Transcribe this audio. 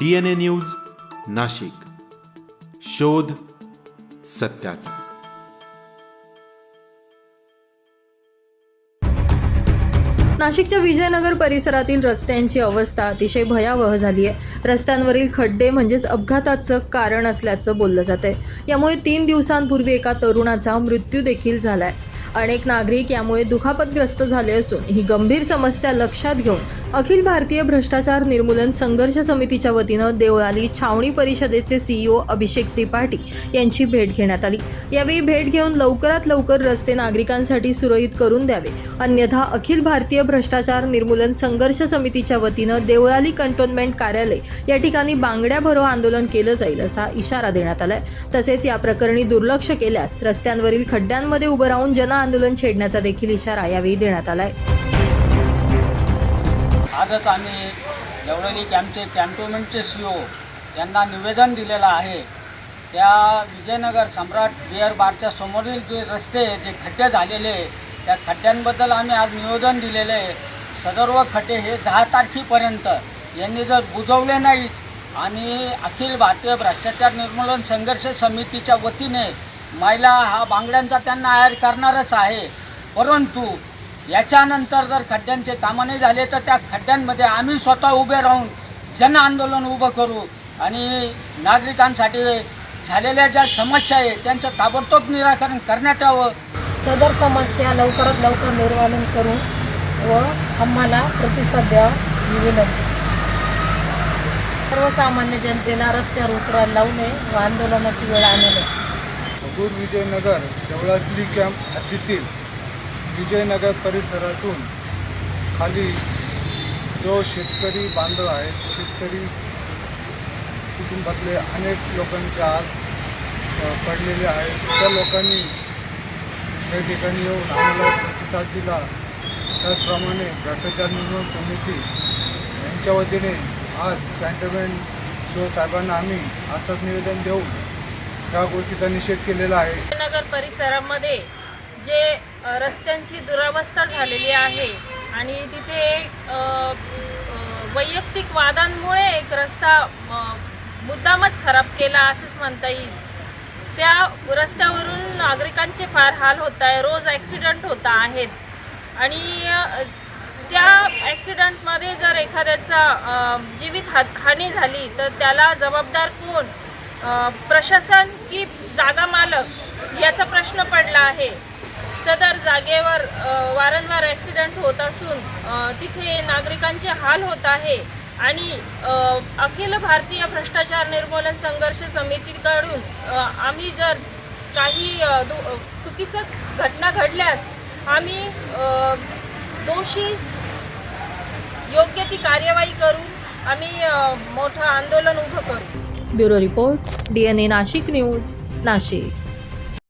DNA news Nashik. शोध सत्याचा. नाशिकच्या विजयनगर परिसरातील रस्त्यांची अवस्था अतिशय भयावह झाली आहे. रस्त्यांवरील खड्डे म्हणजेच अपघाताचं कारण असल्याचं बोललं जात आहे. यामुळे तीन दिवसांपूर्वी एका तरुणाचा मृत्यू देखील झालाय. अनेक नागरिक यामुळे दुखापतग्रस्त झाले असून ही गंभीर समस्या लक्षात घेऊन अखिल भारतीय भ्रष्टाचार निर्मूलन संघर्ष समितीच्या वतीनं देवळाली छावणी परिषदेचे सीईओ अभिषेक त्रिपाठी यांची भेट घेण्यात आली. यावेळी भेट घेऊन लवकरात लवकर रस्ते नागरिकांसाठी सुरळीत करून द्यावे. अन्यथा अखिल भारतीय भ्रष्टाचार निर्मूलन संघर्ष समितीच्या वतीनं देवळाली कंटोन्मेंट कार्यालय या ठिकाणी बांगड्या भरो आंदोलन केलं जाईल असा इशारा देण्यात आलाय. तसेच या प्रकरणी दुर्लक्ष केल्यास रस्त्यांवरील खड्ड्यांमध्ये उभं राहून जन आंदोलन छेडण्याचा देखील इशारा यावेळी देण्यात आलाय. आजच आम्ही देवळाली कॅम्पचे कॅन्टोनमेंटचे सी ओ यांना निवेदन दिलेलं आहे. त्या विजयनगर सम्राट बिअर बारच्या समोरील जे रस्ते जे खड्डे झालेले त्या खड्ड्यांबद्दल आम्ही आज निवेदन दिलेले आहे. सदर्व खड्डे हे दहा तारखेपर्यंत यांनी जर बुजवले नाहीच आणि अखिल भारतीय भ्रष्टाचार निर्मूलन संघर्ष समितीच्या वतीने महिला हा बांगड्यांचा त्यांना आयर करणारच आहे. परंतु याच्यानंतर जर खड्ड्यांचे कामं नाही झाले तर त्या खड्ड्यांमध्ये आम्ही स्वतः उभे राहून जन आंदोलन उभं करू. आणि नागरिकांसाठी झालेल्या ज्या समस्या आहे त्यांचं ताबडतोब निराकरण करण्यात यावं. सदर समस्या लवकरात लवकर निर्वालन करू व आम्हाला प्रतिसाद द्यावा विनंती. सर्वसामान्य जनतेला रस्त्यावर उतरायला लावू नये व आंदोलनाची वेळ आणू नये. विजयनगर देवळातली कॅम्प हद्दीतील विजयनगर परिसरातून खाली जो शेतकरी बांधव आहेत शेतकरी कुटुंबातले अनेक लोकांचे आज पडलेले आहेत. त्या लोकांनी त्या ठिकाणी येऊन आम्हाला प्रतिसाद दिला. त्याचप्रमाणे भ्रष्टाचार निर्मूलन समिती यांच्या वतीने आज कॅन्टोन्मेंट शिवसाहेबांना आम्ही आताच निवेदन देऊन त्या गोष्टीचा निषेध केलेला आहे. नगर परिसरामध्ये जे रस्त्यांची दुरावस्था झालेली आहे. आणि तिथे वैयक्तिक वादांमुळे एक रस्ता मुद्दामच खराब केला असंच म्हणता येईल. त्या रस्त्यावरून नागरिकांचे फार हाल होत आहे. रोज ॲक्सिडंट होत आहेत. आणि त्या ॲक्सिडंटमध्ये जर एखाद्याचा जीवित हा हानी झाली तर त्याला जबाबदार कोण? प्रशासन की जागा मालक? याचा प्रश्न पडला आहे. सदर जागेवर वारंवार ॲक्सिडेंट होत असून तिथे नागरिकांचे हाल होत आहे आणि अखिल भारतीय भ्रष्टाचार निर्मूलन संघर्ष समितीकडून आम्ही जर काही दु चुकीचं घटना घडल्यास आम्ही दोषी दोषीस योग्य ती कार्यवाही करू आम्ही मोठं आंदोलन उभं करू. Bureau report D N A Nashik news Nashik.